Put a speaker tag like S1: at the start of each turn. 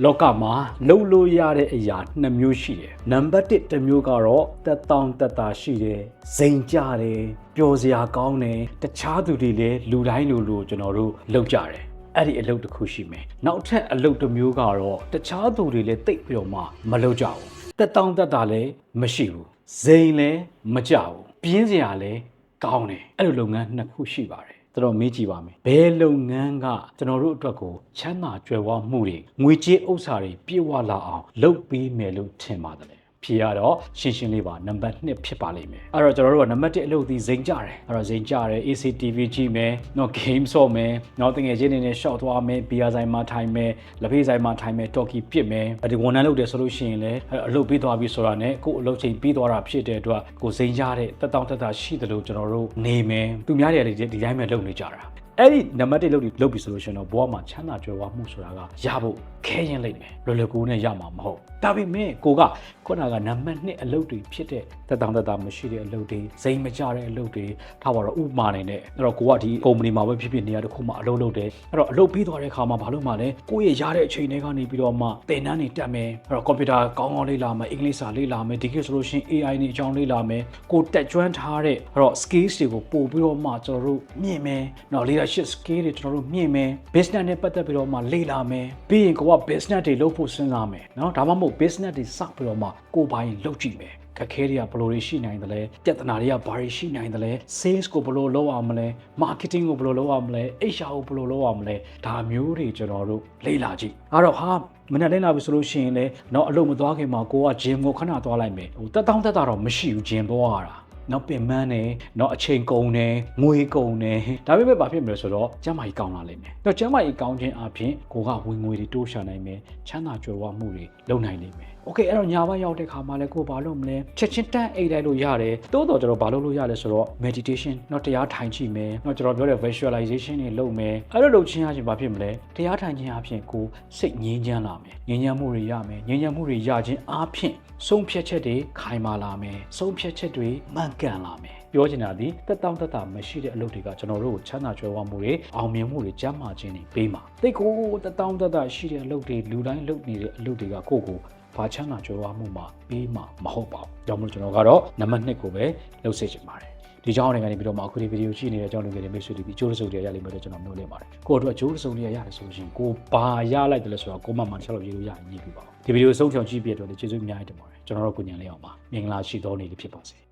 S1: လောကမှာလှုပ်လို့ရတဲ့အရာနှစ်မျိုးရှိတယ်နံပါတ်1တစ်မျိုးကတော့တက်တောင့်တက်တာရှိတယ်ဇိမ်ကြတယ်ပျော်စရာကောင်းတယ်တခြားသူတွေလည်းလူတိုင်းလူလူကျွန်တော်တို့လှုပ်ကြတယ်အဲ့ဒီအလုပ်တစ်ခုရှိမယ်နောက်ထပ်အလုပ်တစ်မျိုးကတော့တခြားသူတွေလည်းတိတ်ပြီးတော့မှမလုပ်ကြဘူးတက်တောင့်တက်တာလည်းမရှိဘူးဇိမ်လည်းမကြဘူးပြင်းစရာလည်းကောင်းတယ်အဲ့လိုလုပ်ငန်းနှစ်ခုရှိပါတယ် တော်တော်မေးကြည့်ပါမယ်ဘယ်လုပ်ငန်းကကျွန်တော်တို့အတွက်ကိုချမ်းသာကြွယ်ဝမှုတွေငွေကြေးဥစ္စာတွေပြည့်ဝလာအောင်လုပ်ပေးမယ်လို့ထင်ပါတယ်လေ ဖြေရတော့ရှင်းရှင်းလေးပါနံပါတ်1ဖြစ်ပါလိမ့်မယ်အဲ့တော့ကျွန်တော်တို့ကနံပါတ်1အလုပ်ဒီဇိမ်ကြတယ်အဲ့တော့ဇိမ်ကြတယ် ACTV ကြည့်မယ်နော် game ဆော့မယ်နော်တငယ်ချင်းတွေနဲ့ short သွားမယ်ဘီယာဆိုင်မှာထိုင်မယ်လက်ဖေးဆိုင်မှာထိုင်မယ် talkie ပစ်မယ်ဒီဝန်ထမ်းလုပ်တယ်ဆိုလို့ရှိရင်လည်းအဲ့အလုပ်ပြီးသွားပြီဆိုတာနဲ့ကိုယ်အလုပ်ချိန်ပြီးသွားတာဖြစ်တဲ့အတွက်ကိုယ်ဇိမ်ကြတဲ့တက်တောင့်တက်တာရှိတယ်လို့ကျွန်တော်တို့နေမယ်သူများတွေကလည်းဒီတိုင်းပဲလုပ်နေကြတာ အဲ့ဒီနံပါတ်1လုပ်ပြီးလုပ်ပြီဆိုလို့ရှိရင်တော့ဘဝမှာချမ်းသာကြွယ်ဝမှုဆိုတာကရဖို့ခဲရင်လိမ့်မယ်လွယ်လွယ်ကူကူနဲ့ရမှာမဟုတ်ဒါပေမဲ့ကိုကခုနကနံပါတ်2အလုပ်တွေဖြစ်တဲ့တက်တောင့်တက်တာမရှိတဲ့အလုပ်တွေဇိမ်မကြတဲ့အလုပ်တွေထားပါတော့ဥပမာနေနဲ့အဲ့တော့ကိုကဒီကုမ္ပဏီမှာပဲဖြစ်ဖြစ်နေရာတစ်ခုမှာအလုပ်လုပ်တယ်အဲ့တော့အလုပ်ပြီးသွားတဲ့အခါမှာဘာလို့မှလဲကိုယ့်ရဲ့ရတဲ့အချိန်တွေကနေပြီးတော့မှသင်တန်းတွေတက်မယ်အဲ့တော့ကွန်ပျူတာကောင်းကောင်းလေ့လာမယ်အင်္ဂလိပ်စာလေ့လာမယ်ဒီကိဆိုလို့ရှိရင် AI နေအကြောင်းလေ့လာမယ်ကိုတက်ကျွမ်းထားတဲ့အဲ့တော့ skills တွေကိုပို့ပြီးတော့မှကျွန်တော်တို့မြင့်မယ်နော် leadership skill တွေကျွန်တော်တို့မြင့်မယ် business နဲ့ပတ်သက်ပြီးတော့မှလေ့လာမယ်ပြီးရင်ကိုက business တွေလုပ်ဖို့စဉ်းစားမယ်နော်ဒါမှမဟုတ် business တွေစပြီးတော့မှကိုယ်ပိုင်လုပ်ကြည့်မယ်ခက်ခဲတွေကဘယ်လိုတွေရှိနိုင်သလဲပြဿနာတွေကဘာတွေရှိနိုင်သလဲ sales ကိုဘယ်လိုလုပ်အောင်မလဲ marketing ကိုဘယ်လိုလုပ်အောင်မလဲ HR ကိုဘယ်လိုလုပ်အောင်မလဲဒါမျိုးတွေကျွန်တော်တို့လေ့လာကြည့်အဲ့တော့ဟာမနေ့လေးလာပြီဆိုလို့ရှိရင်လည်းเนาะအလုပ်မသွားခင်မှာကိုက gym ကိုခဏသွားလိုက်မယ်ဟိုတက်တောင်းတက်တာတော့မရှိဘူး gym သွားရတာ နောက်ပင်မန်းနေနောက်အချိန်ကုန်နေငွေကုန်နေဒါပေမဲ့ဘာဖြစ်မလဲဆိုတော့ကျမ်းမာရေးကောင်းလာလိမ့်မယ်။တော့ကျမ်းမာရေးကောင်းခြင်းအပြင်ကိုကဝင်ငွေတွေတိုးရှာနိုင်မယ်ချမ်းသာကြွယ်ဝမှုတွေလုပ်နိုင်လိမ့်မယ်။ Okay အဲ့တော့ညာဘက်ရောက်တဲ့ခါမှာလဲကိုဘာလုပ်မလဲချက်ချင်းတန်းအိတ်လိုက်လို့ရတယ်။တိုးတော့ကျွန်တော်ဘာလုပ်လို့ရလဲဆိုတော့ meditation တော့တရားထိုင်ကြည့်မယ်။တော့ကျွန်တော်ပြောတဲ့ visualization တွေလုပ်မယ်။အဲ့လိုလုပ်ခြင်းအပြင်ဘာဖြစ်မလဲတရားထိုင်ခြင်းအပြင်ကိုစိတ်ငြိမ်းချမ်းလာမယ်။ငြိမ်းချမ်းမှုတွေရမယ်။ငြိမ်းချမ်းမှုတွေရခြင်းအပြင်ဆုံးဖြတ်ချက်တွေခိုင်မာလာမယ်။ဆုံးဖြတ်ချက်တွေမှန်ကန်လာမယ်။ပြောချင်တာဒီတက်တောင့်တက်တာမရှိတဲ့အလုပ်တွေကကျွန်တော်တို့ကိုချမ်းသာကြွယ်ဝမှုတွေအောင်မြင်မှုတွေကျန်းမာခြင်းတွေပေးမှာတိတ်ကိုတက်တောင့်တက်တာရှိတဲ့အလုပ်တွေလူတိုင်းလုပ်နေတဲ့အလုပ်တွေကကိုယ့်ကိုဘာချမ်းသာကြွယ်ဝမှုမှာပေးမှာမဟုတ်ပါဘူး။ကြောင့်မလို့ကျွန်တော်ကတော့နံပါတ်1ကိုပဲလုပ်စေချင်ပါတယ်။ဒီကြောင်းတွေကနေပြီးတော့မှအခုဒီဗီဒီယိုကြည့်နေတဲ့အကြောင်းတွေမိတ်ဆွေတွေပြီးကျိုးတစုံတွေရလိမ့်မယ်လို့ကျွန်တော်မျိုးလင့်ပါတယ်။ကိုယ့်အတွက်ကျိုးတစုံတွေရတယ်ဆိုလို့ရှိရင်ကိုဘာရလိုက်တယ်လဲဆိုတော့ကိုမမှန်ချက်လို့ရေးလို့ရရင်ရေးပြပါဦး။ဒီဗီဒီယိုဆုံးဖြောင်ကြည့်ပြတဲ့အတွက်လည်းကျေးဇူးအများကြီးတင်ပါတယ်။ကျွန်တော်တို့ကိုညံလေးအောင်ပါ။မင်္ဂလာရှိသောနေ့လေးဖြစ်ပါစေ။